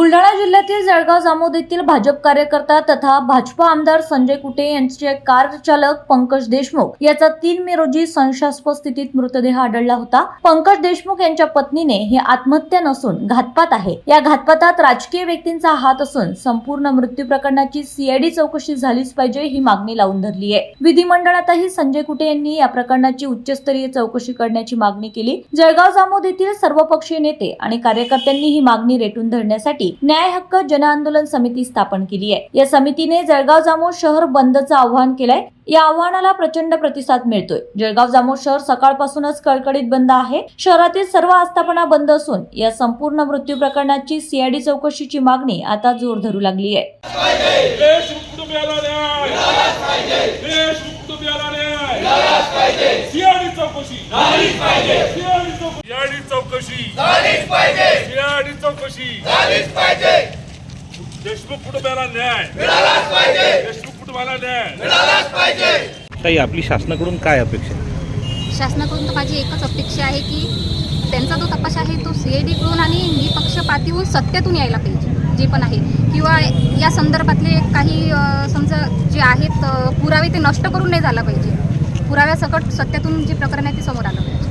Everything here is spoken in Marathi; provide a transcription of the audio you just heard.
बुलढाणा जिल्ह्यातील जळगाव जामोदीतील भाजप कार्यकर्ता तथा भाजपा आमदार संजय कुटे यांचे कार चालक पंकज देशमुख याचा तीन मे रोजी संशयास्पद स्थितीत मृतदेह आढळला होता. पंकज देशमुख यांच्या पत्नीने हे आत्महत्या नसून घातपात आहे. या घातपातात राजकीय व्यक्तींचा हात असून संपूर्ण मृत्यू प्रकरणाची सीआयडी चौकशी झालीच पाहिजे ही मागणी लावून धरली आहे. विधिमंडळातही संजय कुटे यांनी या प्रकरणाची उच्चस्तरीय चौकशी करण्याची मागणी केली. जळगाव जामोद येथील सर्वपक्षीय नेते आणि कार्यकर्त्यांनी ही मागणी रेटून धरण्यासाठी न्याय हक्क जन आंदोलन समिती स्थापन केली आहे. या समितीने जळगाव जामोद शहर बंदचं आवाहन केलंय. या आव्हानाला प्रचंड प्रतिसाद मिळतोय. जळगाव जामोद शहर सकाळपासूनच कडकडीत बंद आहे. शहरातील सर्व आस्थापना बंद असून या संपूर्ण मृत्यू प्रकरणाची सीआयडी चौकशीची मागणी आता जोर धरू लागली आहे. न्याय देश कुटुंबियाला न्याय सीआयडी चौकशी. चौकशी सीआयडी चौकशी देशमुख कुटुंबियाला न्याय. देशमुख कुटुंबाला न्याय. ताई आपली शासनाकडून काय अपेक्षा? शासनाकडून तर माझी एकच अपेक्षा आहे की त्यांचा जो तपास आहे तो सी आय डीकडून आणि निपक्षपाती होऊन सत्यातून यायला पाहिजे जे पण आहे. किंवा या संदर्भातले काही समजा जे आहेत पुरावे ते नष्ट करून नाही झाला पाहिजे. पुराव्यासकट सत्यातून जे प्रकरण आहे ते समोर आलं पाहिजे.